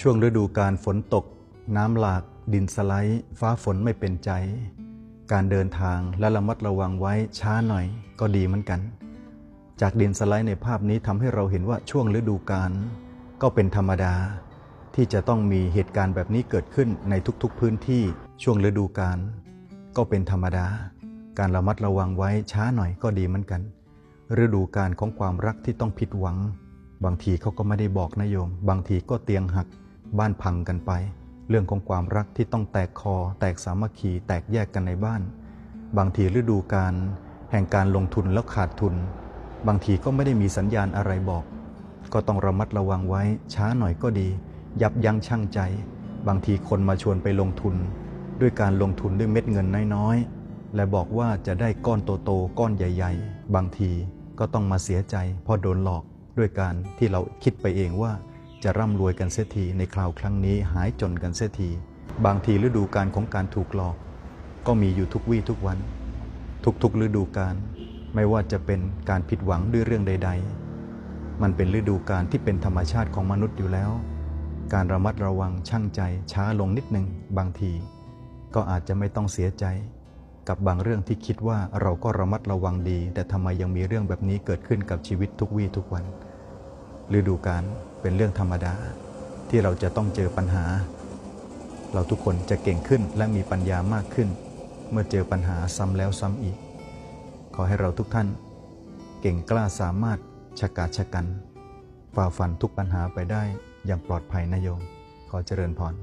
ช่วงฤดูการฝนตก น้ำหลาก ดินสไลด์ ฟ้าฝนไม่เป็นใจ การเดินทางและระมัดระวังไว้ช้าหน่อยก็ดีเหมือนกัน จากดินสไลด์ในภาพนี้ทำให้เราเห็นว่าช่วงฤดูกาลก็เป็นธรรมดา ที่จะต้องมีเหตุการณ์แบบนี้เกิดขึ้นในทุกๆพื้นที่ช่วงฤดูกาลก็เป็นธรรมดา การระมัดระวังไว้ช้าหน่อยก็ดีเหมือนกัน ฤดูกาลของความรักที่ต้องผิดหวัง บางทีเขาก็ไม่ได้บอกนะโยม บางทีก็เตียงหักบ้านพังกันไป เรื่องของความรักที่ต้องแตกคอ แตกสามัคคีแตกแยกกันในบ้าน บางทีฤดูกาลแห่งการลงทุนแล้วขาดทุน บางทีก็ไม่ได้มีสัญญาณอะไรบอก ก็ต้องระมัดระวังไว้ช้าหน่อยก็ดี ยับยั้งชั่งใจ บางทีคนมาชวนไปลงทุน ด้วยการลงทุนด้วยเม็ดเงินน้อยๆและบอกว่าจะได้ก้อนโตๆก้อนใหญ่ ๆ บางทีก็ต้องมาเสียใจเพราะโดนหลอก ด้วยการที่เราคิดไปเองว่าจะร่ำรวยกันเสียทีในคราวครั้งนี้หายจนกันเสียที บางทีฤดูการของการถูกหลอก ก็มีอยู่ทุกวี่ทุกวัน ทุกๆฤดูการ ไม่ว่าจะเป็นการผิดหวังด้วยเรื่องใด ๆ มันเป็นฤดูการที่เป็นธรรมชาติของมนุษย์อยู่แล้ว การระมัดระวังชั่งใจช้าลงนิดหนึ่งบางที ก็อาจจะไม่ต้องเสียใจ กับบางเรื่องที่คิดว่าเราก็ระมัดระวังดี แต่ทำไมยังมีเรื่องแบบนี้เกิดขึ้นกับชีวิตทุกวี่ทุกวัน ฤดูกาลเป็นเรื่องธรรมดา ที่เราจะต้องเจอปัญหา เราทุกคนจะเก่งขึ้นและมีปัญญามากขึ้น เมื่อเจอปัญหาซ้ำแล้วซ้ำอีก ขอให้เราทุกท่าน เก่งกล้าสามารถชะกาชะกันฝ่าฟันทุกปัญหาไปได้อย่างปลอดภัยนะโยม ขอเจริญพร